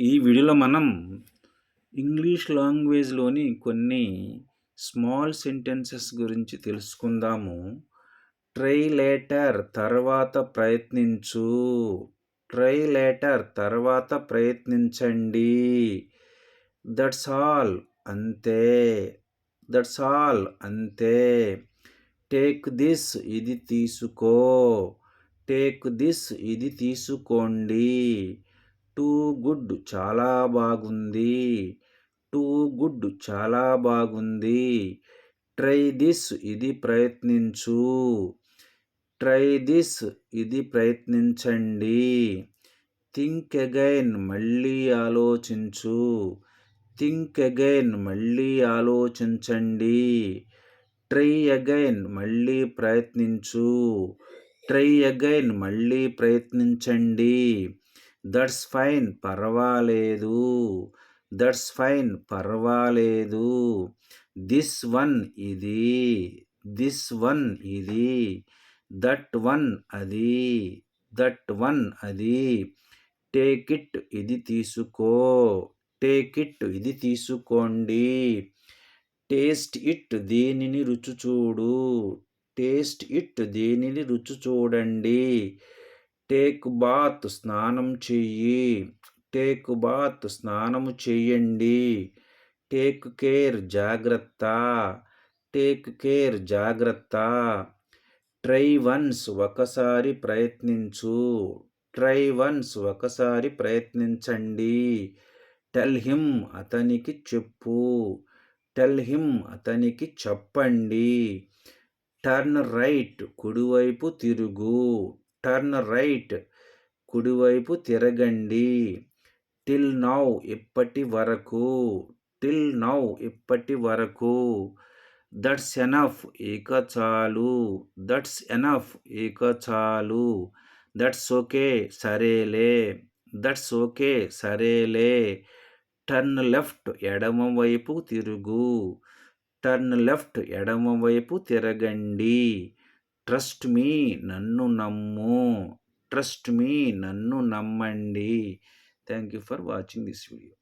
ఈ వీడియోలో మనం ఇంగ్లీష్ లాంగ్వేజ్లోని కొన్ని స్మాల్ సెంటెన్సెస్ గురించి తెలుసుకుందాము. ట్రై లేటర్ తర్వాత ప్రయత్నించు. ట్రై లేటర్ తర్వాత ప్రయత్నించండి. దట్స్ ఆల్ అంతే. దట్స్ ఆల్ అంతే. టేక్ దిస్ ఇది తీసుకో. టేక్ దిస్ ఇది తీసుకోండి. టూ గుడ్ చాలా బాగుంది. టూ గుడ్ చాలా బాగుంది. ట్రై దిస్ ఇది ప్రయత్నించు. ట్రై దిస్ ఇది ప్రయత్నించండి. థింక్ అగైన్ మళ్ళీ ఆలోచించు. థింక్ అగైన్ మళ్ళీ ఆలోచించండి. ట్రై అగైన్ మళ్ళీ ప్రయత్నించు. ట్రై అగైన్ మళ్ళీ ప్రయత్నించండి. దట్స్ ఫైన్ పర్వాలేదు. దట్స్ ఫైన్ పర్వాలేదు. దిస్ వన్ ఇది. దిస్ వన్ ఇది. దట్ వన్ అది. దట్ వన్ అది. టేక్ ఇట్ ఇది తీసుకో. టేక్ ఇట్ ఇది తీసుకోండి. టేస్ట్ ఇట్ దీనిని రుచి చూడు. టేస్ట్ ఇట్ దీనిని రుచి చూడండి. టేక్ బాత్ స్నానం చెయ్యి. టేక్ బాత్ స్నానము చెయ్యండి. టేక్ కేర్ జాగ్రత్త. టేక్ కేర్ జాగ్రత్త. ట్రై వన్స్ ఒకసారి ప్రయత్నించు. ట్రై వన్స్ ఒకసారి ప్రయత్నించండి. టెల్ హిమ్ అతనికి చెప్పు. టెల్ హిమ్ అతనికి చెప్పండి. టర్న్ రైట్ కుడివైపు తిరుగు. Turn right. కుడివైపు తిరగండి. టిల్ నౌ ఇప్పటి వరకు. టిల్ నౌ ఇప్పటి వరకు. దట్స్ ఎనఫ్ ఇక చాలు. దట్స్ ఎనఫ్ ఇక చాలు. దట్స్ ఓకే సరేలే. దట్స్ ఓకే సరేలే. టర్న్ లెఫ్ట్ ఎడమ వైపు తిరుగు. టర్న్ లెఫ్ట్ ఎడమ వైపు తిరగండి. ట్రస్ట్ మీ నన్ను నమ్ము. ట్రస్ట్ మీ నన్ను నమ్మండి. Thank you for watching this video